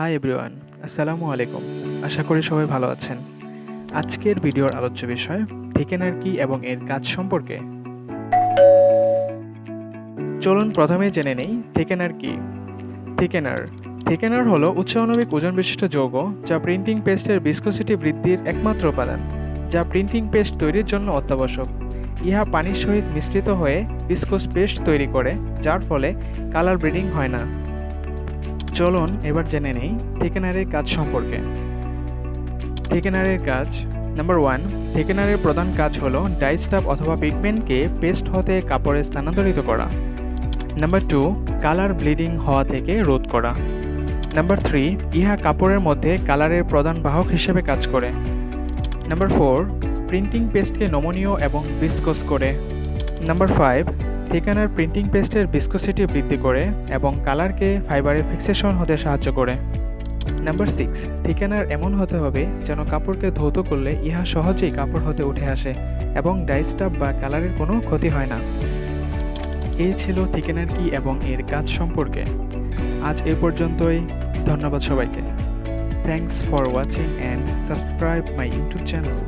Hi everyone আসসালামু আলাইকুম। আশা করি সবাই ভালো আছেন। আজকের ভিডিওর আলোচ্য বিষয় থিকেনার কি এবং এর কাজ সম্পর্কে। চলুন প্রথমে জেনে নেই থিকেনার কি। থিকেনার থিকেনার হলো উচ্চ আণবিক ওজন বিশিষ্ট যৌগ যা প্রিন্টিং পেস্টের বিস্কোসিটি বৃদ্ধির একমাত্র উপাদান, যা প্রিন্টিং পেস্ট তৈরির জন্য অত্যাবশ্যক। ইহা পানির সহিত মিশ্রিত হয়ে ভিসকোস পেস্ট তৈরি করে, যার ফলে কালার ব্রিডিং হয় না। চলুন এবার জেনে নেই থিকেনারের কাজ সম্পর্কে। থিকেনারের কাজ নাম্বার ওয়ান থিকেনারের প্রধান কাজ হলো ডাইস্টাপ অথবা পিগমেন্টকে পেস্ট হতে কাপড়ে স্থানান্তরিত করা। নাম্বার টু কালার ব্লিডিং হওয়া থেকে রোধ করা। নাম্বার থ্রি ইহা কাপড়ের মধ্যে কালারের প্রধান বাহক হিসেবে কাজ করে। নাম্বার ফোর প্রিন্টিং পেস্টকে নমনীয় এবং ভিসকোস করে। নাম্বার ফাইভ থিকানার প্রিন্টিং পেস্টের ভিসকোসিটি বৃদ্ধি করে এবং কালারকে ফাইবারে ফিক্সেশন হতে সাহায্য করে। নাম্বার সিক্স থিকানার এমন হতে হবে যেন কাপড়কে ধৌত করলে ইহা সহজেই কাপড় হতে উঠে আসে এবং ডাইস্টাপ বা কালারের কোনো ক্ষতি হয় না। এই ছিল থিকেনার কি এবং এর কাজ সম্পর্কে। আজ এ পর্যন্তই। ধন্যবাদ সবাইকে। Thanks for watching and subscribe my YouTube channel